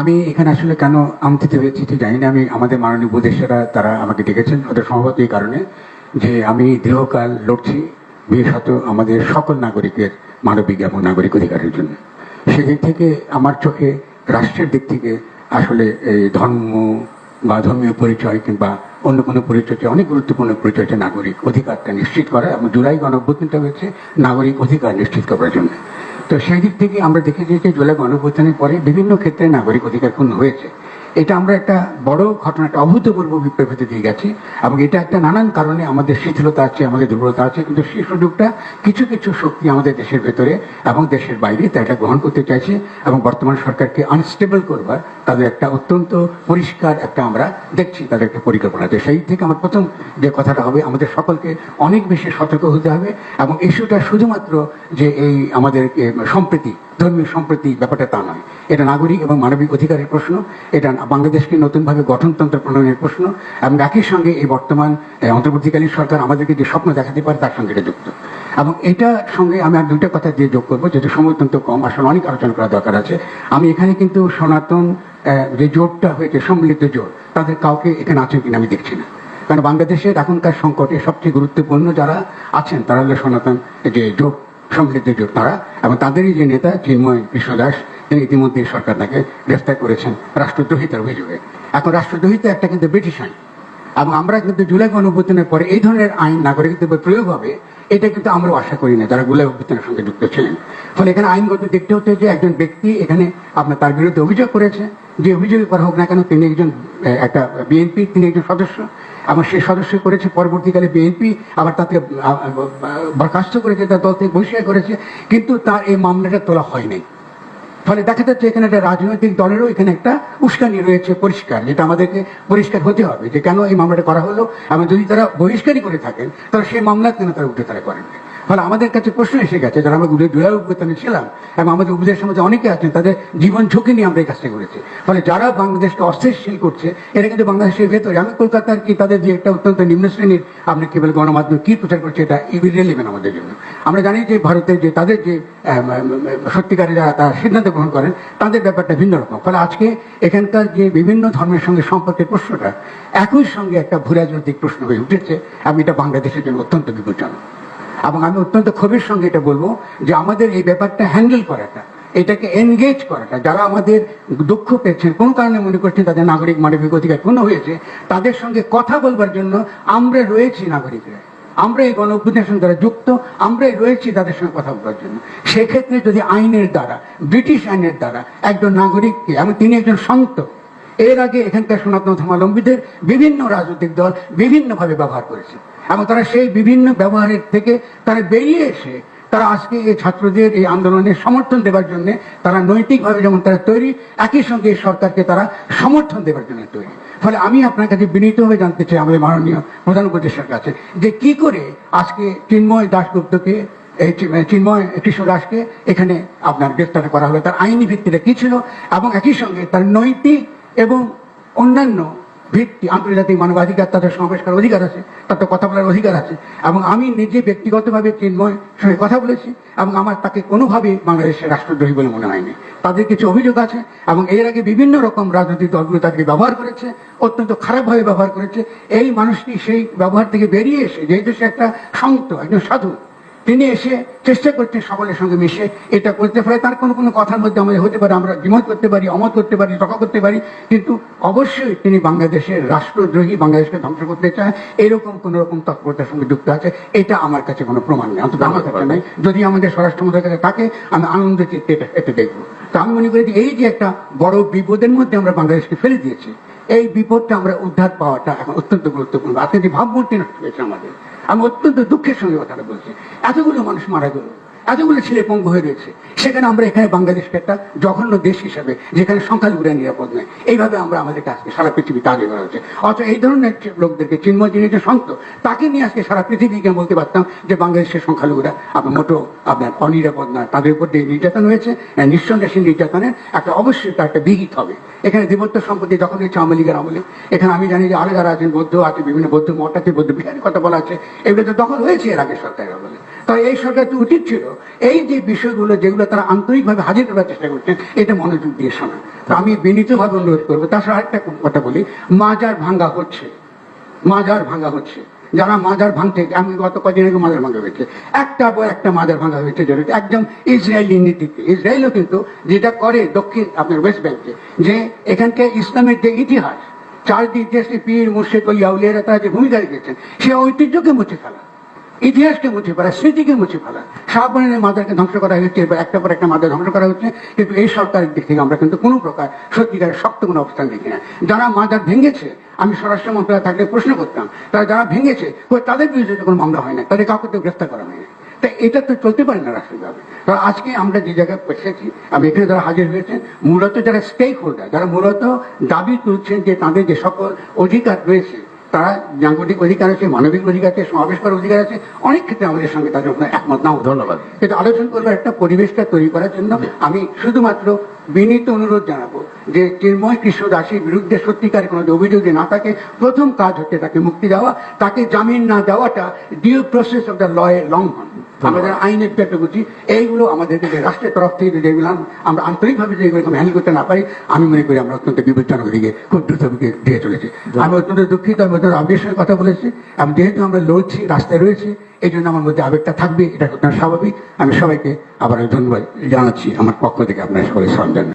আমি এখানে আসলে কেন হয়েছি ঠিক জানি না। আমি, আমাদের মাননীয় উপদেষ্টারা, তারা আমাকে ডেকেছেন ওদের সম্ভবত এই কারণে যে আমি দীর্ঘকাল লড়ছি বিশেষত আমাদের সকল নাগরিকের মানবিক এবং নাগরিক অধিকারের জন্য। সেদিক থেকে আমার চোখে, রাষ্ট্রের দিক থেকে আসলে এই ধর্ম বা ধর্মীয় পরিচয় কিংবা অন্য কোনো পরিচয় চেয়ে অনেক গুরুত্বপূর্ণ পরিচয় হচ্ছে নাগরিক অধিকারটা নিশ্চিত করা এবং জুলাই গণঅভ্যুত্থানটা হয়েছে, নাগরিক অধিকার নিশ্চিত করার জন্য। তো সেই দিক থেকে আমরা দেখেছি যে জুলাই গণঅভ্যুত্থানের পরে বিভিন্ন ক্ষেত্রে নাগরিক অধিকার ক্ষুণ্ণ হয়েছে। এটা আমরা একটা বড় ঘটনা, একটা অভূতপূর্ব বিপ্লবীতে দিয়ে গেছি এবং এটা একটা নানান কারণে আমাদের শিথিলতা আছে, আমাদের দুর্বলতা আছে, কিন্তু সেই সুযোগটা কিছু কিছু শক্তি আমাদের দেশের ভেতরে এবং দেশের বাইরে তা এটা গ্রহণ করতে চাইছে এবং বর্তমান সরকারকে আনস্টেবল করবার তাদের একটা অত্যন্ত পরিষ্কার একটা আমরা দেখছি, তাদের একটা পরিকল্পনা আছে। সেই থেকে আমার প্রথম যে কথাটা হবে, আমাদের সকলকে অনেক বেশি সতর্ক হতে হবে এবং ইস্যুটা শুধুমাত্র যে এই আমাদের সম্প্রীতি ধর্মীয় সম্প্রীতি ব্যাপারটা তা নয়। এটা নাগরিক এবং মানবিক অধিকারের প্রশ্ন, এটা বাংলাদেশকে নতুনভাবে গঠনতন্ত্র প্রণয়নের প্রশ্ন, এবং একই সঙ্গে এই বর্তমান অন্তর্বর্তীকালীন সরকার আমাদেরকে যে স্বপ্ন দেখাতে পারে তার সঙ্গে এটা যুক্ত। এবং এটার সঙ্গে আমি আর দুইটা কথা দিয়ে যোগ করব সময় অত্যন্ত কম, আসলে অনেক আলোচনা করা দরকার আছে। আমি এখানে কিন্তু সনাতন যে জোটটা হয়েছে, সম্মিলিত জোট, তাদের কাউকে এখানে আছেন কিনা আমি দেখছি না। কারণ বাংলাদেশের এখনকার সংকটে সবচেয়ে গুরুত্বপূর্ণ যারা আছেন, তারা হলো সনাতন যে জোট সম্মিলিত জোট তারা এবং তাদেরই যে নেতা চিন্ময় কৃষ্ণদাস তিনি ইতিমধ্যে সরকার তাকে গ্রেফতার করেছেন রাষ্ট্রদ্রোহিতার অভিযোগে। এখন রাষ্ট্রদ্রোহিতা একটা কিন্তু ব্রিটিশ আইন। এবং আমরা কিন্তু জুলাই গণঅভ্যুত্থানের পরে এই ধরনের আইন নাগরিকদের প্রয়োগ হবে, এটা কিন্তু আমরা আশা করি না, যারা জুলাই অভ্যুত্থানের সঙ্গে যুক্ত ছিলেন। ফলে এখানে আইনগত দেখতে হচ্ছে যে একজন ব্যক্তি এখানে আপনার তার বিরুদ্ধে অভিযোগ করেছে যে অভিযোগ করা হোক না কেন, তিনি একজন একটা বিএনপি, তিনি একজন সদস্য। এবং সেই সদস্য করেছে, পরবর্তীকালে বিএনপি আবার তাকে বরখাস্ত করেছে, তার দল থেকে বহিষ্কার করেছে, কিন্তু তার এই মামলাটা তোলা হয়নি। ফলে দেখা যাচ্ছে এখানে একটা রাজনৈতিক দলেরও এখানে একটা উস্কানি রয়েছে পরিষ্কার, যেটা আমাদেরকে পরিষ্কার হতে হবে যে কেন এই মামলাটা করা হলো। এবং যদি তারা বহিষ্কারই করে থাকেন, তাহলে সেই মামলা কেন তারা উঠে তারা করেন? ফলে আমাদের কাছে প্রশ্ন এসে গেছে, যারা আমরা গুলি জুলাই অভ্যুত্থানে ছিলাম এবং আমাদের উপদেশ সমাজে অনেকে আছেন, তাদের জীবন ঝুঁকি নিয়ে আমরা এই কাজটা করেছি। ফলে যারা বাংলাদেশকে অস্থিরশীল করছে, এরা কিন্তু বাংলাদেশের ভেতরে। আমি কলকাতার কি তাদের যে একটা অত্যন্ত নিম্ন শ্রেণির, আপনি কেবল গণমাধ্যম কি প্রচার করছে, এটা ইভিরেলিভেন আমাদের জন্য। আমরা জানি যে ভারতের যে তাদের যে সত্যিকারে যারা তারা সিদ্ধান্ত গ্রহণ করেন, তাদের ব্যাপারটা ভিন্ন রকম। ফলে আজকে এখানকার যে বিভিন্ন ধর্মের সঙ্গে সম্পর্কের প্রশ্নটা, একই সঙ্গে একটা ভূরাজনৈতিক প্রশ্ন হয়ে উঠেছে আমি এটা বাংলাদেশের জন্য অত্যন্ত বিপজ্জনক। এবং আমি অত্যন্ত ক্ষোভের সঙ্গে এটা বলব যে আমাদের এই ব্যাপারটা হ্যান্ডেল করাটা, এটাকে এনগেজ করাটা, যারা আমাদের দুঃখ পেয়েছেন, কোন কারণে মনে করছেন তাদের নাগরিক মানবিক অধিকার পূর্ণ হয়েছে, তাদের সঙ্গে কথা বলবার জন্য আমরা রয়েছি নাগরিকরা। আমরা এই গণ দ্বারা যুক্ত, আমরাই রয়েছি তাদের সঙ্গে কথা বলার জন্য। সেক্ষেত্রে যদি আইনের দ্বারা, ব্রিটিশ আইনের দ্বারা একজন নাগরিককে এবং তিনি একজন সন্ত এর আগে এখানকার সনাতন ধর্মাবলম্বীদের বিভিন্ন রাজনৈতিক দল বিভিন্নভাবে ব্যবহার করেছে। এবং তারা সেই বিভিন্ন ব্যবহারের থেকে তারা বেরিয়ে এসে তারা আজকে এই ছাত্রদের এই আন্দোলনের সমর্থন দেওয়ার জন্য তারা নৈতিকভাবে যেমন তারা তৈরি, একই সঙ্গে এই সরকারকে তারা সমর্থন দেওয়ার জন্য তৈরি। ফলে আমি আপনার কাছে বিনীতভাবে জানতে চাই, আমাদের মাননীয় প্রধান উপদেষ্টার কাছে, যে কি করে আজকে চিন্ময় দাশগুপ্তকে, এই চিন্ময় কৃষ্ণ দাসকে এখানে আপনার গ্রেফতার করা হলো, তার আইনি ভিত্তিটা কি ছিল, এবং একই সঙ্গে তার নৈতিক এবং অন্যান্য ভিত্তি, আন্তর্জাতিক মানবাধিকার, তাদের করার অধিকার আছে, তার তো কথা বলার অধিকার আছে। এবং আমি নিজে ব্যক্তিগতভাবে চিন্ময় সঙ্গে কথা বলেছি, এবং আমার তাকে কোনোভাবেই বাংলাদেশের রাষ্ট্রদ্রোহী বলে মনে হয়নি। তাদের কিছু অভিযোগ আছে, এবং এর আগে বিভিন্ন রকম রাজনৈতিক দলগুলো তাদেরকে ব্যবহার করেছে, অত্যন্ত খারাপভাবে ব্যবহার করেছে। এই মানুষটি সেই ব্যবহার থেকে বেরিয়ে এসে, যেহেতু সে একটা সন্ত একজন সাধু তিনি এসে চেষ্টা করছেন সকলের সঙ্গে মিশে এটা করতে পারে। তার কোনো কোনো কথার মধ্যে আমাদের হতে পারে, আমরা দ্বিমত করতে পারি, অমত করতে পারি, তর্ক করতে পারি, কিন্তু অবশ্যই তিনি বাংলাদেশের রাষ্ট্রদ্রোহী, বাংলাদেশকে ধ্বংস করতে চায়। এরকম কোন রকম তৎপরতার সঙ্গে যুক্ত আছে, এটা আমার কাছে কোনো প্রমাণ নেই, অন্তত আমার কাছে নেই। যদি আমাদের স্বরাষ্ট্র মন্ত্রীর কাছে থাকে, আমি আনন্দ চিত্তে এটা এটা দেখব। তো আমি মনে করি যে এই যে একটা বড় বিপদের মধ্যে আমরা বাংলাদেশকে ফেলে দিয়েছি, এই বিপদটা আমরা উদ্ধার পাওয়াটা এখন অত্যন্ত গুরুত্বপূর্ণ। আজকে যে ভাবমূর্তি নষ্ট হয়েছে আমাদের আমি অত্যন্ত দুঃখের সঙ্গে কথাটা বলছি। এতগুলো মানুষ মারা গেল। এতগুলো ছেলে পঙ্গু হয়ে রয়েছে। সেখানে আমরা এখানে বাংলাদেশকে একটা জঘন্য দেশ হিসাবে, যেখানে সংখ্যালঘুরা নিরাপদ নয়। এইভাবে আমরা আমাদের কাছে সারা পৃথিবীতে আগে করা হচ্ছে অথচ এই ধরনের লোকদেরকে চিন্ময় যিনি যে সন্ত তাকে নিয়ে আজকে সারা পৃথিবীকে বলতে পারতাম যে বাংলাদেশের সংখ্যালঘুরা আপনার মোটো আপনার অনিরাপদ নয়। তাদের উপর যে নির্যাতন হয়েছে নিঃসন্দেহে সেই নির্যাতনের একটা অবশ্যই তার একটা বিহিত হবে। এখানে দেবত্ব সম্পত্তি যখন হয়েছে আওয়ামী লীগের আমলে, এখানে আমি জানি যে আরও যারা আছেন, বৌদ্ধ আছে, বিভিন্ন বৌদ্ধ মঠ আছে, বৌদ্ধ বিহারের কথা বলা আছে, এগুলো তো দখল হয়েছে এর আগে সরকারের আমলে। তাই এই সরকার তো উচিত ছিল এই যে বিষয়গুলো যেগুলো তারা আন্তরিকভাবে হাজির করার চেষ্টা করছেন, এটা মনোযোগ দিয়ে শোনা তো আমি বিনীতভাবে অনুরোধ করব, তাছাড়া আরেকটা কথা বলি, মাজার ভাঙ্গা হচ্ছে। মাজার ভাঙ্গা হচ্ছে। যারা মাজার ভাঙতে আমি গত কদিন আগে মাজার ভাঙা হয়েছে। একটা পর একটা মাজার ভাঙা হয়েছে, যেটা একদম ইসরায়েলি নীতিতে। ইসরায়েলও কিন্তু যেটা করে দক্ষিণ, আপনার ওয়েস্ট ব্যাংকে, যে এখানকে ইসলামের যে ইতিহাস, চারদিক দেশে পীর, মুর্শেদ ওই আউলিয়ারা তারা যে ভূমিকা রেখেছেন, সে ঐতিহ্যকে মুছে ফেলা। ইতিহাসকে মুছে ফেলা, স্মৃতিকে মুছে ফেলা। শাহবানের মাদারকে ধ্বংস করা হচ্ছে এবার একটা পর একটা মাদার ধ্বংস করা হচ্ছে। কিন্তু এই সরকারের দিক থেকে আমরা কিন্তু কোনো প্রকার সত্যিকারের শক্ত কোনো অবস্থান দেখি না। যারা মাদার ভেঙেছে, আমি স্বরাষ্ট্র মন্ত্রণালয় থাকলে প্রশ্ন করতাম, তারা যারা ভেঙেছে তাদের বিরুদ্ধে কোনো মামলা হয় না, তাদের কাউকে তো গ্রেফতার করা হয়নি। তা এটা তো চলতে পারে না রাষ্ট্রীয়ভাবে। তো আজকে আমরা যে জায়গায় পৌঁছেছি আমি এখানে যারা হাজির হয়েছেন মূলত যারা স্টেক হোল্ডার যারা মূলত দাবি তুলছেন যে তাদের যে সকল অধিকার রয়েছে তারা জাঙ্গলিক অধিকার আছে মানবিক অধিকার আছে সমাবেশ করার অধিকার আছে অনেক ক্ষেত্রে আমাদের সঙ্গে তাদের ওখানে একমত নাও। ধন্যবাদ। কিন্তু আলোচনা করবার একটা পরিবেশটা তৈরি করার জন্য আমি শুধুমাত্র বিনীত অনুরোধ জানাব যে চিন্ময় কৃষ্ণ দাসের বিরুদ্ধে সত্যিকার কোনো অভিযোগ না থাকে প্রথম কাজ হচ্ছে তাকে মুক্তি দেওয়া তাকে জামিন না দেওয়াটা due process of the law এর লঙ্ঘন আমাদের আইনের পেটে বুঝি এইগুলো আমাদের যে রাষ্ট্রের তরফ থেকে যদি এগুলো আমরা আন্তরিকভাবে যদি এগুলো হ্যান্ডেল করতে না পারি আমি মনে করি আমরা অত্যন্ত বিপজ্জনক দিকে খুব দ্রুত দিয়ে চলেছি। আমি অত্যন্ত দুঃখিত আমি অত্যন্ত সঙ্গে কথা বলেছি। আমি যেহেতু আমরা লড়ছি রাস্তায় রয়েছি এই জন্য আমার মধ্যে আবেগটা থাকবে এটা অত্যন্ত স্বাভাবিক। আমি সবাইকে আবার ধন্যবাদ জানাচ্ছি আমার পক্ষ থেকে আপনার সকলে সরঞ্জাম